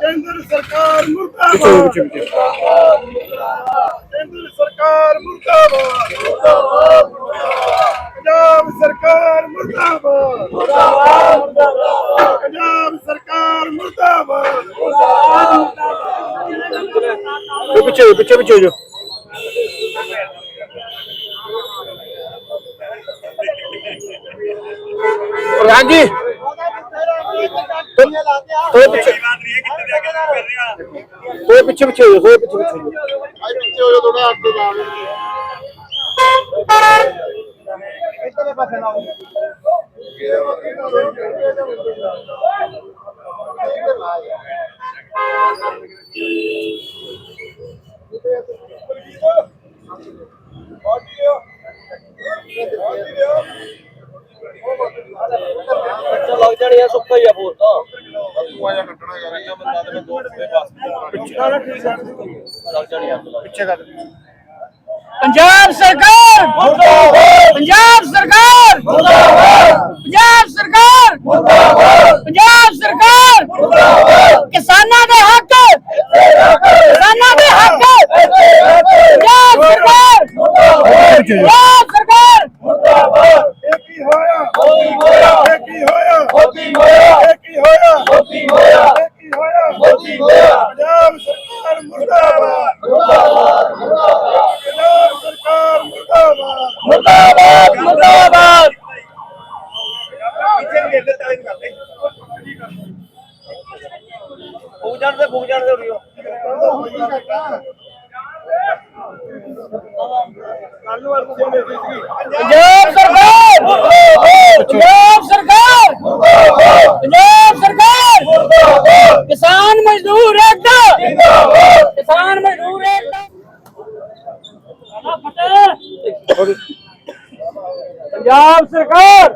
ਕੇਂਦਰ ਸਰਕਾਰ ਮੁਰਦਾਬਾਦ। ਕੇਂਦਰ ਸਰਕਾਰ ਮੁਰਦਾਬਾਦ। ਪੰਜਾਬ ਸਰਕਾਰ ਮੁਰਦਾਬਾਦ। ਪੰਜਾਬ ਸਰਕਾਰ ਮੁਰਦਾਬਾਦ। ਪਿੱਛੇ ਪਿੱਛੇ ਪਿੱਛੇ ਹੋ ਜਾਓ। ਪ੍ਰਧਾਨ ਜੀ ਥੋੜੇ ਪਿੱਛੇ ਥੋੜੇ ਪਿੱਛੇ ਪਿੱਛੇ ਹੋ ਥੋੜੇ ਪਿੱਛੇ ਪਿੱਛੇ ਹੋ ਜਾਓ। ਲੱਗ ਜਾਣੀ ਆ ਸੁੱਕਾ ਹੀ ਆ ਬੋਲ ਤਾਂ ਲੱਗ ਜਾਣੀ ਆ ਪਿੱਛੇ ਕਰ ਪੰਜਾਬ ਸਰਕਾਰ! ਮੁਰਦਾਬਾਦ! ਪੰਜਾਬ ਸਰਕਾਰ! ਮੁਰਦਾਬਾਦ! ਪੰਜਾਬ ਸਰਕਾਰ! ਮੁਰਦਾਬਾਦ! ਪੰਜਾਬ ਸਰਕਾਰ! ਮੁਰਦਾਬਾਦ! ਕਿਸਾਨਾਂ ਦੇ ਹੱਕ! ਕਿਸਾਨਾਂ ਦੇ ਹੱਕ! ਪੰਜਾਬ ਸਰਕਾਰ! ਮੁਰਦਾਬਾਦ ਪੰਜਾਬ ਸਰਕਾਰ ਇਹ ਕੀ ਹੋਇਆ ਇਹ ਕੀ ਹੋਇਆ ਇਹ ਕੀ ਹੋਇਆ ਇਹ ਕੀ ਹੋਇਆ ਪੰਜਾਬ ਸਰਕਾਰ ਮੁਰਦਾਬਾਦ ਪੰਜਾਬ ਸਰਕਾਰ ਮੁਰਦਾਬਾਦ ਮੁਰਦਾਬਾਦ ਮੁਰਦਾਬਾਦ ਫੂਕ ਜਾਣ ਦੇ ਫੂਕ ਜਾਣ ਦੇ ਉਰੀਓ ਪੰਜਾਬ ਸਰਕਾਰ! ਪੰਜਾਬ ਸਰਕਾਰ! ਪੰਜਾਬ ਸਰਕਾਰ! ਕਿਸਾਨ ਮਜ਼ਦੂਰ ਏਕਤਾ! ਕਿਸਾਨ ਮਜ਼ਦੂਰ ਏਕਤਾ! ਪੰਜਾਬ ਸਰਕਾਰ!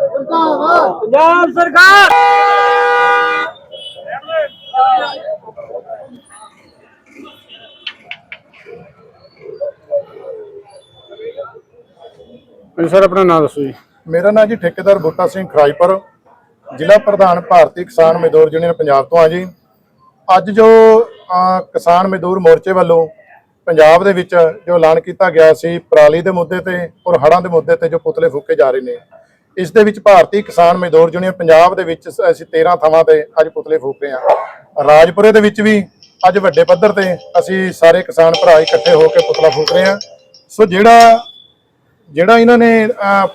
ਪੰਜਾਬ ਸਰਕਾਰ! ਹਾਂਜੀ ਸਰ, ਆਪਣਾ ਨਾਮ ਦੱਸੋ ਜੀ। ਮੇਰਾ ਨਾਮ ਜੀ ਠੇਕੇਦਾਰ ਬੂਟਾ ਸਿੰਘ ਖਰਾਈਪੁਰ, ਜ਼ਿਲ੍ਹਾ ਪ੍ਰਧਾਨ ਭਾਰਤੀ ਕਿਸਾਨ ਮਜ਼ਦੂਰ ਯੂਨੀਅਨ ਪੰਜਾਬ ਤੋਂ ਆ ਜੀ। ਅੱਜ ਜੋ ਕਿਸਾਨ ਮਜ਼ਦੂਰ ਮੋਰਚੇ ਵੱਲੋਂ ਪੰਜਾਬ ਦੇ ਵਿੱਚ ਜੋ ਐਲਾਨ ਕੀਤਾ ਗਿਆ ਸੀ, ਪਰਾਲੀ ਦੇ ਮੁੱਦੇ ਤੇ ਔਰ ਹੜ੍ਹਾਂ ਦੇ ਮੁੱਦੇ ਤੇ ਜੋ ਪੁਤਲੇ ਫੂਕੇ ਜਾ ਰਹੇ ਨੇ, ਇਸ ਦੇ ਵਿੱਚ ਭਾਰਤੀ ਕਿਸਾਨ ਮਜ਼ਦੂਰ ਯੂਨੀਅਨ ਪੰਜਾਬ ਦੇ ਵਿੱਚ ਅਸੀਂ 13 ਥਾਵਾਂ ਤੇ ਅੱਜ ਪੁਤਲੇ ਫੂਕ ਰਹੇ ਹਾਂ। ਰਾਜਪੁਰੇ ਦੇ ਵਿੱਚ ਵੀ ਅੱਜ ਵੱਡੇ ਪੱਧਰ ਤੇ ਅਸੀਂ ਸਾਰੇ ਕਿਸਾਨ ਭਰਾ ਇਕੱਠੇ ਹੋ ਕੇ ਪੁਤਲਾ ਫੂਕ ਰਹੇ ਹਾਂ। ਸੋ ਜਿਹੜਾ ਜਿਹੜਾ ਇਹਨਾਂ ਨੇ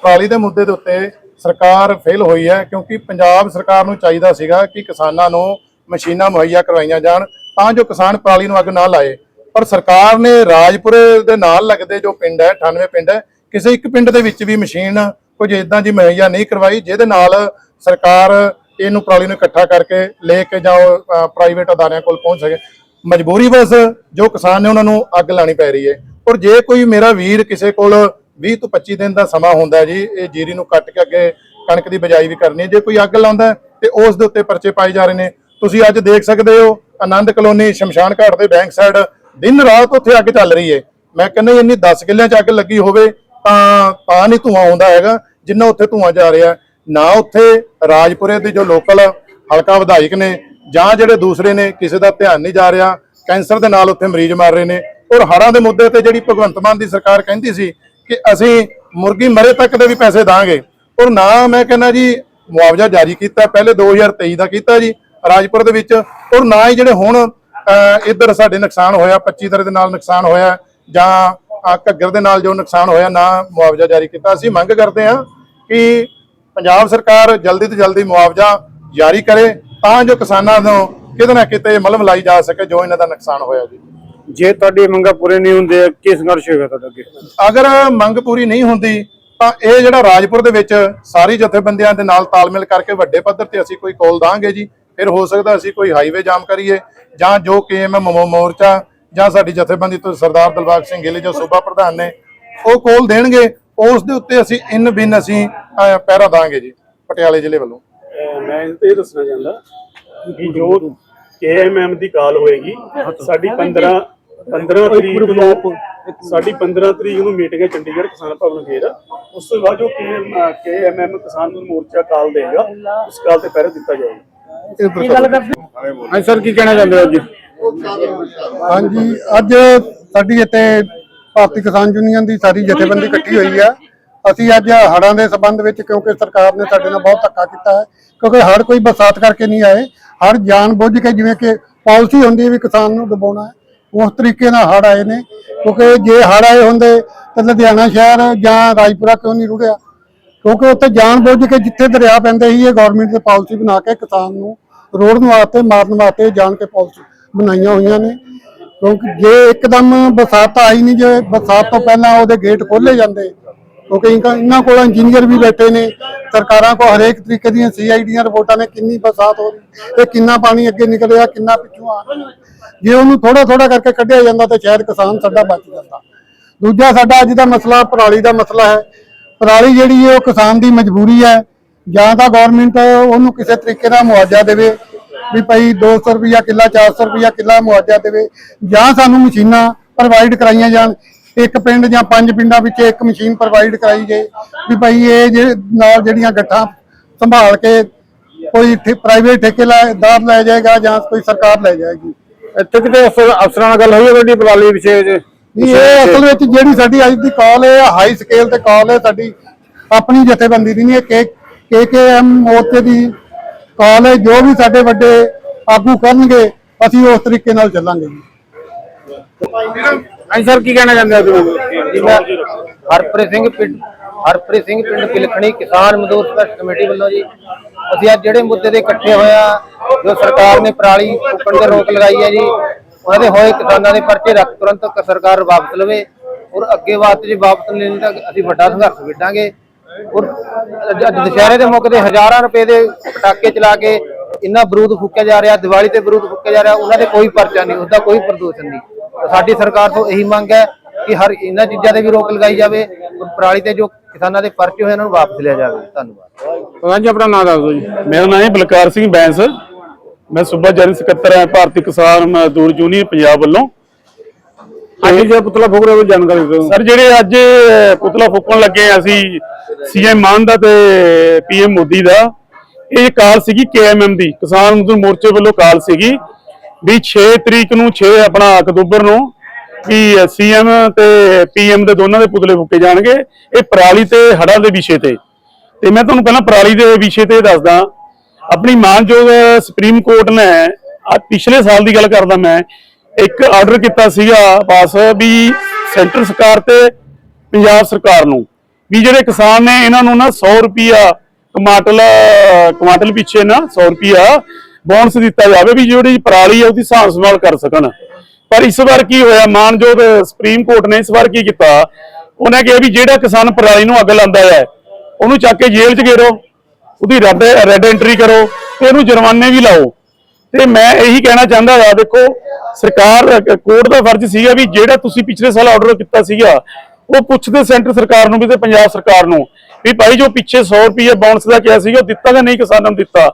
ਪਰਾਲੀ ਦੇ ਮੁੱਦੇ ਦੇ ਉੱਤੇ ਸਰਕਾਰ ਫੇਲ ਹੋਈ ਹੈ, ਕਿਉਂਕਿ ਪੰਜਾਬ ਸਰਕਾਰ ਨੂੰ ਚਾਹੀਦਾ ਸੀਗਾ ਕਿ ਕਿਸਾਨਾਂ ਨੂੰ ਮਸ਼ੀਨਾਂ ਮੁਹੱਈਆ ਕਰਵਾਈਆਂ ਜਾਣ, ਤਾਂ ਜੋ ਕਿਸਾਨ ਪਰਾਲੀ ਨੂੰ ਅੱਗ ਨਾ ਲਾਏ। ਪਰ ਸਰਕਾਰ ਨੇ ਰਾਜਪੁਰੇ ਦੇ ਨਾਲ ਲੱਗਦੇ ਜੋ ਪਿੰਡ ਹੈ 98 ਪਿੰਡ ਹੈ, ਕਿਸੇ ਇੱਕ ਪਿੰਡ ਦੇ ਵਿੱਚ ਵੀ ਮਸ਼ੀਨ ਕੁਝ ਇਦਾਂ ਦੀ ਮੁਹੱਈਆ ਨਹੀਂ ਕਰਵਾਈ, ਜਿਹਦੇ ਨਾਲ ਸਰਕਾਰ ਇਹਨੂੰ ਪਰਾਲੀ ਨੂੰ ਇਕੱਠਾ ਕਰਕੇ ਲੈ ਕੇ ਜਾਓ ਪ੍ਰਾਈਵੇਟ ਅਦਾਰਿਆਂ ਕੋਲ ਪਹੁੰਚ ਸਕੇ। ਮਜਬੂਰੀ ਬਸ ਜੋ ਕਿਸਾਨ ਨੇ ਉਹਨਾਂ ਨੂੰ ਅੱਗ ਲਾਣੀ ਪੈ ਰਹੀ ਹੈ। ਔਰ ਜੇ ਕੋਈ ਮੇਰਾ ਵੀਰ ਕਿਸੇ ਕੋਲ 20 ਤੋਂ 25 ਦਿਨ ਦਾ ਸਮਾਂ ਹੁੰਦਾ ਜੀ, ਇਹ ਜੀਰੀ ਨੂੰ ਕੱਟ ਕੇ ਅੱਗੇ ਕਣਕ ਦੀ ਬਜਾਈ ਵੀ ਕਰਨੀ ਹੈ। ਜੇ ਕੋਈ ਅੱਗ ਲਾਉਂਦਾ ਤੇ ਉਸ ਦੇ ਉੱਤੇ ਪਰਚੇ ਪਾਏ ਜਾ ਰਹੇ ਨੇ। ਤੁਸੀਂ ਅੱਜ ਦੇਖ ਸਕਦੇ ਹੋ, ਆਨੰਦ ਕਲੋਨੀ, ਸ਼ਮਸ਼ਾਨ ਘਾਟ ਦੇ ਬੈਂਕ ਸਾਈਡ ਦਿਨ ਰਾਤ ਉੱਥੇ ਅੱਗ ਚੱਲ ਰਹੀ ਹੈ। ਮੈਂ ਕਹਿੰਦਾ ਇੰਨੀ 10 ਕਿੱਲਿਆਂ 'ਚ ਅੱਗ ਲੱਗੀ ਹੋਵੇ ਤਾਂ ਤਾਂ ਨਹੀਂ ਧੂਆਂ ਆਉਂਦਾ ਹੈਗਾ, ਜਿੰਨਾ ਉੱਥੇ ਧੂਆਂ ਜਾ ਰਿਹਾ ਨਾ ਉੱਥੇ ਰਾਜਪੁਰੇ ਦੇ ਜੋ ਲੋਕਲ ਹਲਕਾ ਵਿਧਾਇਕ ਨੇ ਜਾਂ ਜਿਹੜੇ ਦੂਸਰੇ ਨੇ, ਕਿਸੇ ਦਾ ਧਿਆਨ ਨਹੀਂ ਜਾ ਰਿਹਾ, ਕੈਂਸਰ ਦੇ ਨਾਲ ਉੱਥੇ ਮਰੀਜ਼ ਮਰ ਰਹੇ ਨੇ। ਔਰ ਹੜ੍ਹਾਂ ਦੇ ਮੁੱਦੇ ਤੇ ਜਿਹੜੀ ਭਗਵੰਤ ਮਾਨ ਦੀ ਸਰਕਾਰ ਕਹਿੰਦੀ ਸੀ ਕਿ ਅਸੀਂ ਮੁਰਗੀ ਮਰੇ ਤੱਕ ਦੇ ਵੀ ਪੈਸੇ ਦਾਂਗੇ। ਔਰ ਨਾ ਮੈਂ ਕਹਿੰਦਾ ਜੀ, ਮੁਆਵਜ਼ਾ ਜਾਰੀ ਕੀਤਾ, ਪਹਿਲੇ 2023 ਦਾ ਕੀਤਾ ਜੀ, ਰਾਜਪੁਰ ਦੇ ਵਿੱਚ। ਔਰ ਨਾ ਹੀ ਜਿਹੜੇ ਹੁਣ ਇੱਧਰ ਸਾਡੇ ਨੁਕਸਾਨ ਹੋਇਆ 25 ਤਰ੍ਹਾਂ ਦੇ ਨਾਲ ਨੁਕਸਾਨ ਹੋਇਆ, ਜਾਂ ਘੱਗਰ ਦੇ ਨਾਲ ਜੋ ਨੁਕਸਾਨ ਹੋਇਆ, ਨਾ ਮੁਆਵਜ਼ਾ ਜਾਰੀ ਕੀਤਾ। ਅਸੀਂ ਮੰਗ ਕਰਦੇ ਹਾਂ ਕਿ ਪੰਜਾਬ ਸਰਕਾਰ ਜਲਦੀ ਤੋਂ ਜਲਦੀ ਮੁਆਵਜ਼ਾ ਜਾਰੀ ਕਰੇ, ਤਾਂ ਜੋ ਕਿਸਾਨਾਂ ਨੂੰ ਕਿਤੇ ਨਾ ਕਿਤੇ ਮਲਮ ਲਾਈ ਜਾ ਸਕੇ ਜੋ ਇਹਨਾਂ ਦਾ ਨੁਕਸਾਨ ਹੋਇਆ ਜੀ। ਜੇ ਤੁਹਾਡੀ ਮੰਗਾਂ ਪੂਰੇ ਨਹੀਂ ਹੁੰਦੇ ਕੀ ਸੰਘਰਸ਼ ਹੋਏਗਾ ਤੁਹਾਡਾ ਅੱਗੇ? ਅਗਰ ਮੰਗ ਪੂਰੀ ਨਹੀਂ ਹੁੰਦੀ ਤਾਂ ਇਹ ਜਿਹੜਾ ਰਾਜਪੁਰ ਦੇ ਵਿੱਚ ਸਾਰੀ ਜਥੇਬੰਦੀਆਂ ਦੇ ਨਾਲ ਤਾਲਮੇਲ ਕਰਕੇ ਵੱਡੇ ਪੱਧਰ ਤੇ ਅਸੀਂ ਕੋਈ ਕੋਲ ਦਾਂਗੇ ਜੀ ਫਿਰ ਹੋ ਸਕਦਾ ਅਸੀਂ ਕੋਈ ਹਾਈਵੇ ਜਾਮ ਕਰੀਏ ਜਾਂ ਜੋ ਕੇਐਮਐਮ ਮੋਰਚਾ ਜਾਂ ਸਾਡੀ ਜਥੇਬੰਦੀ ਤੋਂ ਸਰਦਾਰ ਦਿਲਬਾਗ ਸਿੰਘ ਗਿੱਲ ਜੋ ਸੂਬਾ ਪ੍ਰਧਾਨ ਨੇ ਉਹ ਕੋਲ ਦੇਣਗੇ ਉਸ ਦੇ ਉੱਤੇ ਅਸੀਂ ਇਨ ਬਿਨ ਅਸੀਂ ਪਹਿਰਾ ਦਾਂਗੇ ਜੀ ਪਟਿਆਲੇ ਜ਼ਿਲ੍ਹੇ ਵੱਲੋਂ। ਮੈਂ ਇਹ ਦੱਸਣਾ ਚਾਹੁੰਦਾ ਕਿ ਜੋ ਕੇਐਮਐਮ ਦੀ ਕਾਲ ਹੋਏਗੀ। ਸਾਡੀ 15 15 ਤਰੀਕ ਨੂੰ ਸਾਡੀ 15 ਤਰੀਕ ਨੂੰ ਮੀਟਿੰਗ ਹੈ ਚੰਡੀਗੜ੍ਹ ਕਿਸਾਨ ਭਵਨ ਫੇਰ ਉਸ ਤੋਂ ਬਾਅਦ ਜੋ ਕੇਐਮਐਮ ਕਿਸਾਨ ਮੋਰਚਾ ਕਾਲ ਦੇਗਾ ਉਸ ਕਾਲ ਤੇ ਪਹਿਰਾ ਦਿੱਤਾ ਜਾਏਗਾ। ਹਾਂਜੀ ਸਰ ਕੀ ਕਹਿਣਾ ਚਾਹੁੰਦੇ ਹੋ ਅੱਜ? ਹਾਂਜੀ ਅੱਜ ਸਾਡੀ ਇੱਥੇ ਭਾਰਤੀ ਕਿਸਾਨ ਯੂਨੀਅਨ ਦੀ ਸਾਰੀ ਜਥੇਬੰਦੀ ਇਕੱਠੀ ਹੋਈ ਹੈ ਅਸੀਂ ਅੱਜ ਹੜ੍ਹਾਂ ਦੇ ਸੰਬੰਧ ਵਿੱਚ ਕਿਉਂਕਿ ਸਰਕਾਰ ਨੇ ਸਾਡੇ ਨਾਲ ਬਹੁਤ ਧੱਕਾ ਕੀਤਾ ਹੈ ਕਿਉਂਕਿ ਹੜ੍ਹ ਕੋਈ ਬਰਸਾਤ ਕਰਕੇ ਨਹੀਂ ਆਏ। ਹੜ੍ਹ ਜਾਣ ਬੁੱਝ ਕੇ ਜਿਵੇਂ ਕਿ ਪਾਲਿਸੀ ਹੁੰਦੀ ਹੈ ਵੀ ਕਿਸਾਨ ਨੂੰ ਦਬਾਉਣਾ ਉਸ ਤਰੀਕੇ ਨਾਲ ਹੜ੍ਹ ਆਏ ਨੇ। ਕਿਉਂਕਿ ਜੇ ਹੜ੍ਹ ਆਏ ਹੁੰਦੇ ਤਾਂ ਲੁਧਿਆਣਾ ਸ਼ਹਿਰ ਜਾਂ ਰਾਜਪੁਰਾ ਕਿਉਂ ਨਹੀਂ ਰੁੜਿਆ? ਕਿਉਂਕਿ ਉੱਥੇ ਜਾਣ ਬੁੱਝ ਕੇ ਜਿੱਥੇ ਦਰਿਆ ਪੈਂਦੇ ਸੀ, ਇਹ ਗਵਰਨਮੈਂਟ ਦੇ ਪਾਲਿਸੀ ਬਣਾ ਕੇ ਕਿਸਾਨ ਨੂੰ ਰੋੜਨ ਵਾਸਤੇ, ਮਾਰਨ ਵਾਸਤੇ ਜਾਣ ਕੇ ਪਾਲਿਸੀ ਬਣਾਈਆਂ ਹੋਈਆਂ ਨੇ। ਕਿਉਂਕਿ ਜੇ ਇੱਕਦਮ ਬਰਸਾਤ ਆਈ ਨਹੀਂ, ਜੇ ਬਰਸਾਤ ਤੋਂ ਪਹਿਲਾਂ ਉਹਦੇ ਗੇਟ ਖੋਲੇ ਜਾਂਦੇ ਕਿਉਂਕਿ ਇਹਨਾਂ- ਇਹਨਾਂ ਕੋਲ ਇੰਜੀਨੀਅਰ ਵੀ ਬੈਠੇ ਨੇ, ਸਰਕਾਰਾਂ ਕੋਲ ਹਰੇਕ ਤਰੀਕੇ ਦੀਆਂ ਸੀਆਈਡੀਆਂ ਰਿਪੋਰਟਾਂ ਨੇ, ਕਿੰਨੀ ਬਰਸਾਤ ਹੋ ਰਹੀ ਤੇ ਕਿੰਨਾ ਪਾਣੀ ਅੱਗੇ ਨਿਕਲਿਆ, ਕਿੰਨਾ ਪਿੱਛੋਂ ਆ ਰਿਹਾ। ਜੇ ਉਹਨੂੰ ਥੋੜਾ ਥੋੜਾ ਕਰਕੇ ਕੱਢਿਆ ਜਾਂਦਾ ਤਾਂ ਸ਼ਾਇਦ ਕਿਸਾਨ ਸਾਡਾ ਬਚ ਜਾਂਦਾ। ਦੂਜਾ ਸਾਡਾ ਅੱਜ ਦਾ ਮਸਲਾ ਪਰਾਲੀ ਦਾ ਮਸਲਾ ਹੈ। ਪਰਾਲੀ ਜਿਹੜੀ ਹੈ ਉਹ ਕਿਸਾਨ ਦੀ ਮਜਬੂਰੀ ਹੈ। ਜਾਂ ਤਾਂ ਗਵਰਨਮੈਂਟ ਉਹਨੂੰ ਕਿਸੇ ਤਰੀਕੇ ਦਾ ਮੁਆਵਜ਼ਾ ਦੇਵੇ, ਵੀ ਭਾਈ 200 ਰੁਪਿਆ ਕਿੱਲਾ 400 ਰੁਪਿਆ ਕਿੱਲਾ ਮੁਆਵਜ਼ਾ ਦੇਵੇ। ਜਾਂ ਸਾਨੂੰ ਮਸ਼ੀਨਾਂ ਪ੍ਰੋਵਾਈਡ ਕਰਾਈਆਂ ਜਾਣ। ਇੱਕ ਪਿੰਡ ਜਾਂ ਪੰਜ ਪਿੰਡਾਂ ਵਿੱਚ ਇੱਕ ਮਸ਼ੀਨ ਪ੍ਰੋਵਾਈਡ ਕਰਾਈ ਜਾਏ ਵੀ ਭਾਈ ਇਹ ਜੇ ਨਾਲ ਜਿਹੜੀਆਂ ਗੱਠਾਂ ਸੰਭਾਲ ਕੇ ਕੋਈ ਪ੍ਰਾਈਵੇਟ ਠੇਕੇਦਾਰ ਲੈ ਜਾਏਗਾ ਜਾਂ ਕੋਈ ਸਰਕਾਰ ਲੈ ਜਾਏਗੀ। ਇੱਥੇ ਕਿਤੇ ਅਫਸਰ- ਨਾਲ ਗੱਲ ਹੋਈ ਹੈ ਤੁਹਾਡੀ ਪਰਾਲੀ ਵਿਸ਼ੇ 'ਚ ਨਹੀਂ ਇਹ ਅਸਲ ਵਿੱਚ ਜਿਹੜੀ ਸਾਡੀ ਅੱਜ ਦੀ ਕਾਲ ਹੈ ਹਾਈ ਸਕੇਲ ਤੇ ਕਾਲ ਹੈ ਸਾਡੀ ਆਪਣੀ ਜਥੇਬੰਦੀ ਦੀ ਨਹੀਂ ਇਹ ਕੇ ਕੇ ਐਮ ਮੋਰਚੇ ਦੀ ਕਾਲ ਹੈ ਜੋ ਵੀ ਸਾਡੇ ਵੱਡੇ ਆਗੂ ਕਰਨਗੇ ਅਸੀਂ ਉਸ ਤਰੀਕੇ ਨਾਲ ਚੱਲਾਂਗੇ ਜੀ। ਹਾਂਜੀ ਸਰ ਕੀ ਕਹਿਣਾ ਚਾਹੁੰਦੇ ਹੋ ਤੁਸੀਂ? ਜੀ ਮੈਂ ਹਰਪ੍ਰੀਤ ਸਿੰਘ ਪਿੰਡ ਹਰਪ੍ਰੀਤ ਸਿੰਘ ਪਿੰਡ ਪਿਲਖਣੀ ਕਿਸਾਨ ਮਜ਼ਦੂਰ ਸੰਘਰਸ਼ ਕਮੇਟੀ ਵੱਲੋਂ ਜੀ ਅਸੀਂ ਅੱਜ ਜਿਹੜੇ ਮੁੱਦੇ ਤੇ ਇਕੱਠੇ ਹੋਏ ਆ ਜੋ ਸਰਕਾਰ ਨੇ ਪਰਾਲੀ ਫੂਕਣ ਤੇ ਰੋਕ ਲਗਾਈ ਹੈ ਜੀ ਉਹਨਾਂ ਦੇ ਹੋਏ ਕਿਸਾਨਾਂ ਦੇ ਪਰਚੇ ਰੱਖ ਤੁਰੰਤ ਸਰਕਾਰ ਵਾਪਸ ਲਵੇ ਔਰ ਅੱਗੇ ਵਾਸਤੇ ਜੇ ਵਾਪਸ ਲੈਣੀ ਤਾਂ ਅਸੀਂ ਵੱਡਾ ਸੰਘਰਸ਼ ਵਿੱਢਾਂਗੇ। ਔਰ ਅੱਜ ਦੁਸ਼ਹਿਰੇ ਦੇ ਮੌਕੇ ਤੇ ਹਜ਼ਾਰਾਂ ਰੁਪਏ ਦੇ ਪਟਾਕੇ ਚਲਾ ਕੇ ਇੰਨਾ ਬਰੂਦ ਫੂਕਿਆ ਜਾ ਰਿਹਾ ਦੀਵਾਲੀ ਤੇ ਬਰੂਦ ਫੂਕਿਆ ਜਾ ਰਿਹਾ ਉਹਨਾਂ ਦੇ ਕੋਈ ਪਰਚਾ ਨਹੀਂ ਉਹਦਾ ਕੋਈ ਪ੍ਰਦੂਸ਼ਣ ਨਹੀਂ। ਸਾਡੀ ਸਰਕਾਰ ਤੋਂ ਇਹੀ ਮੰਗ ਹੈ ਕਿ ਹਰ ਇਹਨਾਂ ਚੀਜ਼ਾਂ ਤੇ ਵੀ ਰੋਕ ਲਗਾਈ ਜਾਵੇ ਪਰਾਲੀ ਤੇ ਜੋ ਕਿਸਾਨਾਂ ਦੇ ਪਰਚੇ ਹੋਏ ਉਹਨਾਂ ਨੂੰ ਵਾਪਸ ਲਿਆ ਜਾਵੇ। ਧੰਨਵਾਦ। ਪ੍ਰਧਾਨ ਜੀ ਆਪਣਾ ਨਾਮ ਦੱਸ ਦਿਓ ਜੀ। ਮੇਰਾ ਨਾਮ ਹੈ ਬਲਕਾਰ ਸਿੰਘ ਬੈਂਸ। ਮੈਂ ਸੂਬਾ ਜਨਰਲ ਸਕੱਤਰ ਹਾਂ ਭਾਰਤੀ ਕਿਸਾਨ ਮਜ਼ਦੂਰ ਯੂਨੀਅਨ ਪੰਜਾਬ ਵੱਲੋਂ। ਅੱਜ ਜਿਹੜਾ ਪੁਤਲਾ ਫੂਕ ਰਿਹਾ ਉਹ ਜਾਣਕਾਰੀ ਦਿਓ। ਸਰ ਜਿਹੜੇ ਅੱਜ ਪੁਤਲਾ ਫੂਕਣ ਲੱਗੇ ਆ ਅਸੀਂ ਸੀਐਮ ਮਾਨ ਦਾ ਤੇ ਪੀਐਮ ਮੋਦੀ ਦਾ ਇਹ ਕਾਲ ਸੀਗੀ ਕੇਐਮਐਮ ਦੀ। ਕਿਸਾਨ ਮਜ਼ਦੂਰ ਮੋਰਚੇ ਵੱਲੋਂ ਕਾਲ ਸੀਗੀ। ਵੀ 6 ਤਰੀਕ ਨੂੰ 6 ਆਪਣਾ ਅਕਤੂਬਰ ਨੂੰ ਵੀ ਸੀਐਮ ਤੇ ਪੀਐਮ ਦੇ ਦੋਨਾਂ ਦੇ ਪੁਤਲੇ ਫੂਕੇ ਜਾਣਗੇ। ਇਹ ਪਰਾਲੀ ਤੇ ਹੜਾ ਦੇ ਵਿਸ਼ੇ ਤੇ। ਤੇ ਮੈਂ ਤੁਹਾਨੂੰ ਪਹਿਲਾਂ ਪਰਾਲੀ ਦੇ ਵਿਸ਼ੇ ਤੇ ਦੱਸਦਾ। ਆਪਣੀ ਮਾਨਯੋਗ ਸੁਪਰੀਮ ਕੋਰਟ ਨੇ ਆ ਪਿਛਲੇ ਸਾਲ ਦੀ ਗੱਲ ਕਰਦਾ ਮੈਂ, ਇੱਕ ਆਰਡਰ ਕੀਤਾ ਸੀਗਾ ਪਾਸ ਵੀ ਸੈਂਟਰ ਸਰਕਾਰ ਤੇ ਪੰਜਾਬ ਸਰਕਾਰ ਨੂੰ। ਵੀ ਜਿਹੜੇ ਕਿਸਾਨ ਨੇ, ਇਹਨਾਂ ਨੂੰ ਨਾ 100 ਰੁਪਿਆ ਟਮਾਟਰ ਟਮਾਟਰ ਪਿੱਛੇ ਨਾ 100 ਰੁਪਿਆ ਬੋਨਸ ਦਿੱਤਾ ਜਾਵੇ ਵੀ ਜਿਹੜੀ ਪਰਾਲੀ ਹੈ ਉਹਦੀ ਸਾਂਭ ਸੰਭਾਲ ਕਰ ਸਕਣ। ਪਰ ਇਸ ਵਾਰ ਕੀ ਹੋਇਆ, ਮਾਨਯੋਗ ਸੁਪਰੀਮ ਕੋਰਟ ਨੇ ਇਸ ਵਾਰ ਕੀ ਕੀਤਾ? ਉਹਨੇ ਕਿਹਾ ਵੀ ਜਿਹੜਾ ਕਿਸਾਨ ਪਰਾਲੀ ਨੂੰ ਅੱਗ ਲਾਉਂਦਾ ਹੈ ਉਹਨੂੰ ਚੱਕ ਕੇ ਜੇਲ੍ਹ 'ਚ ਘੇਰੋ ਉਹਦੀ ਰੈੱਡ ਰੈੱਡ ਐਂਟਰੀ ਕਰੋ ਤੇ ਇਹਨੂੰ ਜੁਰਮਾਨੇ ਵੀ ਲਾਓ। ਤੇ ਮੈਂ ਇਹੀ ਕਹਿਣਾ ਚਾਹੁੰਦਾ ਹਾਂ, ਦੇਖੋ, ਸਰਕਾਰ, ਕੋਰਟ ਦਾ ਫਰਜ਼ ਸੀਗਾ ਵੀ ਜਿਹੜਾ ਤੁਸੀਂ ਪਿਛਲੇ ਸਾਲ ਆਰਡਰ ਕੀਤਾ ਸੀਗਾ, ਉਹ ਪੁੱਛਦੇ ਸੈਂਟਰ ਸਰਕਾਰ ਨੂੰ ਵੀ ਤੇ ਪੰਜਾਬ ਸਰਕਾਰ ਨੂੰ। ਵੀ ਭਾਈ ਜੋ ਪਿੱਛੇ 100 ਰੁਪਏ ਬਾਉਂਸ ਦਾ ਕਿਹਾ ਸੀਗਾ ਉਹ ਦਿੱਤਾ ਜਾਂ ਨਹੀਂ ਕਿਸਾਨਾਂ ਨੂੰ ਦਿੱਤਾ?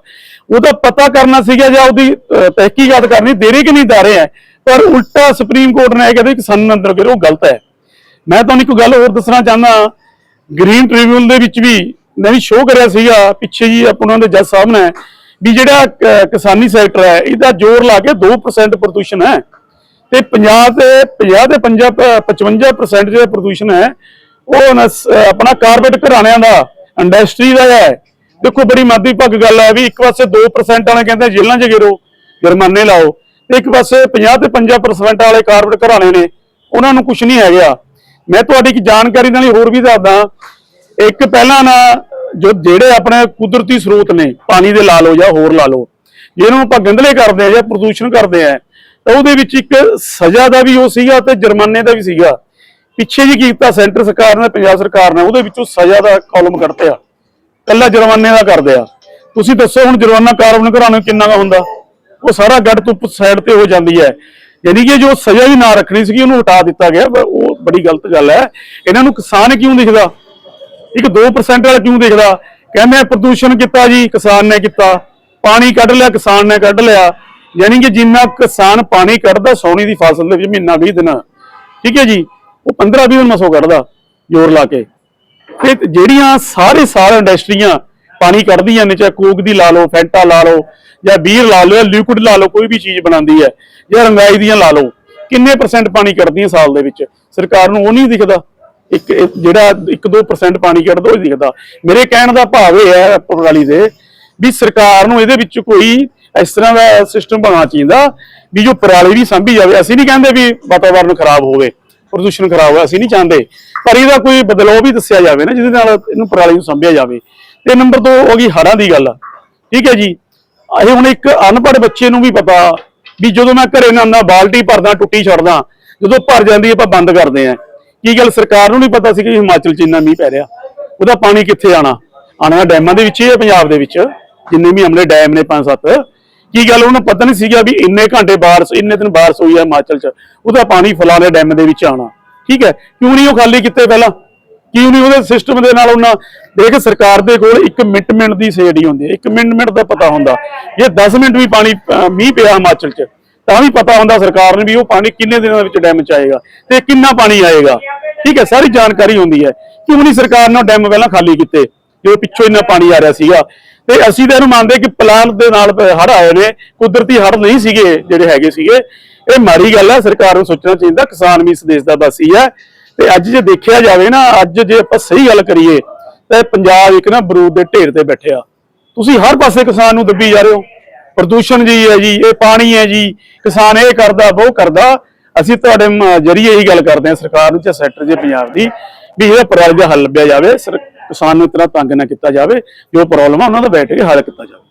ਉਹਦਾ ਪਤਾ ਕਰਨਾ ਸੀਗਾ ਜਾਂ ਉਹਦੀ ਅਹ, ਤਹਿਕੀਕਾਤ ਕਰਨੀ ਦੇ ਰਹੇ ਕਿ ਨਹੀਂ ਦਾ ਰਹੇ ਹੈ? ਪਰ ਉਲਟਾ ਸੁਪਰੀਮ ਕੋਰਟ ਨੇ ਇਹ ਕਹਿੰਦੇ ਕਿਸਾਨਾਂ ਨੂੰ ਅੰਦਰ ਕਰੋ ਉਹ ਗਲਤ ਹੈ। ਮੈਂ ਤੁਹਾਨੂੰ ਇੱਕ ਗੱਲ ਹੋਰ ਦੱਸਣਾ ਚਾਹੁੰਦਾ ਗ੍ਰੀਨ ਟ੍ਰਿਬਿਊਨਲ ਦੇ ਵਿੱਚ ਵੀ ਮੈਂ ਵੀ ਸ਼ੋਅ ਕਰਿਆ ਸੀਗਾ ਪਿੱਛੇ ਜੀ ਆਪਣਾ ਦੇ ਜੱਜ ਸਾਹਿਬ ਨੇ ਵੀ ਜਿਹੜਾ ਕਿਸਾਨੀ ਸੈਕਟਰ ਹੈ ਇਹਦਾ ਜ਼ੋਰ ਲਾ ਕੇ 2% ਪ੍ਰਦੂਸ਼ਣ ਹੈ। ਤੇ ਪੰਜਾਬ 'ਤੇ 50 ਤੇ 50 55% ਜਿਹੜਾ ਪ੍ਰਦੂਸ਼ਣ ਹੈ ਉਹ ਆਪਣਾ ਕਾਰਪੋਰੇਟ ਘਰਾਣਿਆਂ ਦਾ ਇੰਡਸਟਰੀ ਦਾ ਹੈ। ਦੇਖੋ, ਬੜੀ ਮਾਦੀ ਭੱਗ ਗੱਲ ਹੈ ਵੀ ਇੱਕ ਪਾਸੇ 2% ਵਾਲੇ ਕਹਿੰਦੇ ਜੇਲ੍ਹਾਂ 'ਚ ਗਿਰੋ, ਜੁਰਮਾਨੇ ਲਾਓ, ਤੇ ਇੱਕ ਪਾਸੇ 50 ਤੇ 50% ਵਾਲੇ ਕਾਰਪੋਰੇਟ ਘਰਾਣੇ ਨੇ, ਉਹਨਾਂ ਨੂੰ ਕੁਝ ਨਹੀਂ ਹੈਗਾ। ਮੈਂ ਤੁਹਾਡੀ ਇੱਕ ਜਾਣਕਾਰੀ ਨਾਲ ਹੀ ਹੋਰ ਵੀ ਦੱਸਦਾ। ਇੱਕ ਪਹਿਲਾਂ ਨਾ, ਜੋ ਜਿਹੜੇ ਆਪਣੇ ਕੁਦਰਤੀ ਸਰੋਤ ਨੇ, ਪਾਣੀ ਦੇ ਲਾ ਲਓ ਜਾਂ ਹੋਰ ਲਾ ਲਓ, ਜਿਹਨੂੰ ਆਪਾਂ ਗੰਦਲੇ ਕਰਦੇ ਆ ਜਾਂ ਪ੍ਰਦੂਸ਼ਣ ਕਰਦੇ ਆ, ਤਾਂ ਉਹਦੇ ਵਿੱਚ ਇੱਕ ਸਜ਼ਾ ਦਾ ਵੀ ਉਹ ਸੀਗਾ ਤੇ ਜੁਰਮਾਨੇ ਦਾ ਵੀ ਸੀਗਾ। ਪਿੱਛੇ ਜੀ ਕੀਤਾ ਸੈਂਟਰ ਸਰਕਾਰ ਨੇ, ਪੰਜਾਬ ਸਰਕਾਰ ਨੇ ਉਹਦੇ ਵਿੱਚੋਂ ਸਜ਼ਾ ਦਾ ਕਾਲਮ ਕੱਢਿਆ ਕੱਲਾ ਜੁਰਮਾਨੇ ਦਾ ਕਰਦੇ ਆ। ਤੁਸੀਂ ਦੱਸੋ ਹੁਣ ਜੁਰਮਾਨਾ ਕਾਰਬਨ ਘਰਾਣੇ ਕਿੰਨਾ ਦਾ ਹੁੰਦਾ? ਉਹ ਸਾਰਾ ਗੱਡ ਤੋਂ ਸਾਈਡ ਤੇ ਹੋ ਜਾਂਦੀ ਹੈ। ਯਾਨੀ ਕਿ ਜੋ ਸਜ਼ਾ ਹੀ ਨਾ ਰੱਖਣੀ ਸੀਗੀ, ਉਹਨੂੰ ਹਟਾ ਦਿੱਤਾ ਗਿਆ ਉਹ ਬੜੀ ਗਲਤ ਗੱਲ ਹੈ। ਇਹਨਾਂ ਨੂੰ ਕਿਸਾਨ ਕਿਉਂ ਦਿਖਦਾ? ਇੱਕ 2% ਵਾਲਾ ਕਿਉਂ ਦਿਖਦਾ? ਕਹਿੰਦੇ ਪ੍ਰਦੂਸ਼ਣ ਕੀਤਾ ਜੀ, ਕਿਸਾਨ ਨੇ ਕੀਤਾ। ਪਾਣੀ ਕੱਢ ਲਿਆ, ਕਿਸਾਨ ਨੇ ਕੱਢ ਲਿਆ। ਯਾਨੀ ਕਿ ਜਿੰਨਾ ਕਿਸਾਨ ਪਾਣੀ ਕੱਢਦਾ, ਸੋਣੀ ਦੀ ਫਸਲ ਦੇ ਵਿੱਚ ਮਹੀਨਾ 20 ਦਿਨ। ਠੀਕ ਹੈ ਜੀ? ਉਹ 15 20 ਦਿਨ ਮਸੋ ਕੱਢਦਾ ਜ਼ੋਰ ਲਾ ਕੇ। ਤੇ ਜਿਹੜੀਆਂ ਸਾਰੇ ਸਾਲ ਇੰਡਸਟਰੀਆਂ ਪਾਣੀ ਕੱਢਦੀਆਂ ਨੇ, ਚਾਹੇ ਕੋਕ ਦੀ ਲਾ ਲਓ, ਫੈਂਟਾ ਲਾ ਲਓ, ਜਾਂ ਬੀਅਰ ਲਾ ਲਓ, ਜਾਂ ਲਿਕੁਇਡ ਲਾ ਲਓ, ਕੋਈ ਵੀ ਚੀਜ਼ ਬਣਾਉਂਦੀ ਹੈ, ਜਾਂ ਰੰਗਾਈ ਦੀਆਂ ਲਾ ਲਓ, ਕਿੰਨੇ ਪਰਸੈਂਟ ਪਾਣੀ ਕੱਢਦੀਆਂ ਸਾਲ ਦੇ ਵਿੱਚ? ਸਰਕਾਰ ਨੂੰ ਉਹ ਨਹੀਂ ਦਿਖਦਾ। ਇੱਕ ਜਿਹੜਾ 1-2% ਪਾਣੀ ਕੱਢਦਾ, ਉਹ ਹੀ ਦਿਖਦਾ। ਮੇਰੇ ਕਹਿਣ ਦਾ ਭਾਵ ਇਹ ਹੈ, ਪ੍ਰਣਾਲੀ ਦੇ, ਵੀ ਸਰਕਾਰ ਨੂੰ ਇਹਦੇ ਵਿੱਚ ਕੋਈ ਇਸ ਤਰ੍ਹਾਂ ਦਾ ਸਿਸਟਮ ਬਣਾਉਣਾ ਚਾਹੀਦਾ, ਵੀ ਜੋ ਪਰਾਲੀ ਵੀ ਸੰਭੀ ਜਾਵੇ। ਅਸੀਂ ਨਹੀਂ ਕਹਿੰਦੇ ਵੀ ਵਾਤਾਵਰਨ ਖਰਾਬ ਹੋਵੇ। ਪ੍ਰਦੂਸ਼ਣ ਖਰਾਬ ਹੋਇਆ, ਅਸੀਂ ਨਹੀਂ ਚਾਹੁੰਦੇ ਪਰ ਇਹਦਾ ਕੋਈ ਬਦਲਾਅ ਵੀ ਦੱਸਿਆ ਜਾਵੇ ਨਾ, ਜਿਹਦੇ ਨਾਲ ਇਹਨੂੰ ਪਰਾਲੀ ਨੂੰ ਸੰਭਿਆ ਜਾਵੇ। ਤੇ ਨੰਬਰ 2 ਹੋ ਗਈ ਹੜ੍ਹਾਂ ਦੀ ਗੱਲ। ਠੀਕ ਹੈ ਜੀ? ਇਹ ਹੁਣ ਇੱਕ ਅਨਪੜ੍ਹ ਬੱਚੇ ਨੂੰ ਵੀ ਪਤਾ ਵੀ ਜਦੋਂ ਮੈਂ ਘਰੇ ਨਾਨਾ ਬਾਲਟੀ ਭਰਦਾ, ਟੁੱਟੀ ਛੱਡਦਾ, ਜਦੋਂ ਭਰ ਜਾਂਦੀ ਆਪਾਂ ਬੰਦ ਕਰਦੇ ਆ ਕੀ ਗੱਲ ਸਰਕਾਰ ਨੂੰ ਨਹੀਂ ਪਤਾ ਸੀ ਕਿ ਹਿਮਾਚਲ 'ਚ ਇੰਨਾ ਮੀਂਹ ਪੈ ਰਿਹਾ? ਉਹਦਾ ਪਾਣੀ ਕਿੱਥੇ ਆਣਾ ਆਣਾ ਡੈਮਾਂ ਦੇ ਵਿੱਚ ਹੀ ਹੈ ਪੰਜਾਬ ਦੇ ਵਿੱਚ? ਜਿੰਨੇ ਵੀ ਹਮਲੇ ਡੈਮ ਨੇ ਪੰਜ ਸੱਤ। ਕੀ ਗੱਲ ਉਹਨੂੰ ਪਤਾ ਨਹੀਂ ਸੀਗਾ ਵੀ ਇੰਨੇ ਘੰਟੇ ਬਾਰਿਸ਼ ਇੰਨੇ ਦਿਨ ਬਾਰਿਸ਼ ਹੋਈ ਹੈ ਹਿਮਾਚਲ 'ਚ। ਉਹਦਾ ਪਾਣੀ ਫਲਾਣੇ ਡੈਮ ਦੇ ਵਿੱਚ ਆਣਾ ਠੀਕ ਹੈ? ਕਿਉਂ ਨਹੀਂ ਉਹ ਖਾਲੀ ਕੀਤੇ ਪਹਿਲਾਂ? ਕਿਉਂ ਨਹੀਂ ਉਹਦੇ ਸਿਸਟਮ ਦੇ ਨਾਲ ਉਹਨਾਂ ਦੇਖ, ਸਰਕਾਰ ਦੇ ਕੋਲ 1 ਮਿੰਟ ਮਿੰਟ ਦੀ ਸੇੜੀ ਹੁੰਦੀ ਹੈ। 1 ਮਿੰਟ ਮਿੰਟ ਦਾ ਪਤਾ ਹੁੰਦਾ। ਜੇ 10 ਮਿੰਟ ਵੀ ਪਾਣੀ ਮੀਂਹ ਪਿਆ ਹਿਮਾਚਲ 'ਚ, ਤਾਂ ਵੀ ਪਤਾ ਹੁੰਦਾ ਸਰਕਾਰ ਨੂੰ ਵੀ ਉਹ ਪਾਣੀ ਕਿੰਨੇ ਦਿਨਾਂ ਦੇ ਵਿੱਚ ਡੈਮ 'ਚ ਆਏਗਾ ਤੇ ਕਿੰਨਾ ਪਾਣੀ ਆਏਗਾ। ਠੀਕ ਹੈ? ਸਾਰੀ ਜਾਣਕਾਰੀ ਹੁੰਦੀ ਹੈ। ਕਿਉਂ ਨਹੀਂ ਸਰਕਾਰ ਨੇ ਉਹ ਡੈਮ ਪਹਿਲਾਂ ਖਾਲੀ ਕੀਤੇ? ਜਦੋਂ ਪਿੱਛੋਂ ਇੰਨਾ ਪਾਣੀ ਆ ਰਿਹਾ ਸੀਗਾ। ਤੇ ਅਸੀਂ ਤਾਂ ਇਹਨੂੰ ਮੰਨਦੇ ਕਿ ਪਲਾਨ ਦੇ ਨਾਲ ਹੜ੍ਹ ਆਏ ਨੇ, ਕੁਦਰਤੀ ਹੜ੍ਹ ਨਹੀਂ ਸੀਗੇ, ਜਿਹੜੇ ਹੈਗੇ ਸੀਗੇ। ਇਹ ਮਾੜੀ ਗੱਲ ਹੈ, ਸਰਕਾਰ ਨੂੰ ਸੋਚਣਾ ਚਾਹੀਦਾ, ਕਿਸਾਨ ਵੀ ਇਸ ਦੇਸ਼ ਦਾ ਵਾਸੀ ਹੈ। ਤੇ ਅੱਜ ਜੇ ਦੇਖਿਆ ਜਾਵੇ ਨਾ, ਅੱਜ ਜੇ ਆਪਾਂ ਸਹੀ ਗੱਲ ਕਰੀਏ, ਤਾਂ ਪੰਜਾਬ ਇੱਕ ਨਾ ਬਰੂਦ ਦੇ ਢੇਰ ਤੇ ਬੈਠਿਆ। ਤੁਸੀਂ ਹਰ ਪਾਸੇ ਕਿਸਾਨ ਨੂੰ ਦੱਬੀ ਜਾ ਰਹੇ ਹੋ। ਪ੍ਰਦੂਸ਼ਣ ਜੀ ਹੈ ਜੀ, ਇਹ ਪਾਣੀ ਹੈ ਜੀ, ਕਿਸਾਨ ਇਹ ਕਰਦਾ, ਉਹ ਕਰਦਾ। ਅਸੀਂ ਤੁਹਾਡੇ ਜਰੀਏ ਹੀ ਗੱਲ ਕਰਦੇ ਹਾਂ, ਸਰਕਾਰ ਨੂੰ ਜਾਂ ਸੈਕਟਰ ਜੇ ਪੰਜਾਬ ਦੀ, ਵੀ ਇਹਦਾ ਪਰਾਲੀ ਦਾ ਹੱਲ ਲੱਭਿਆ ਜਾਵੇ। ਸਰ- ਕਿਸਾਨ ਨੂੰ ਇਤਨਾ ਤੰਗ ਨਾ ਕੀਤਾ ਜਾਵੇ, ਜੋ ਪ੍ਰੋਬਲਮ ਆ ਉਹਨਾਂ ਦਾ ਬੈਠ ਕੇ ਹੱਲ ਕੀਤਾ ਜਾਵੇ।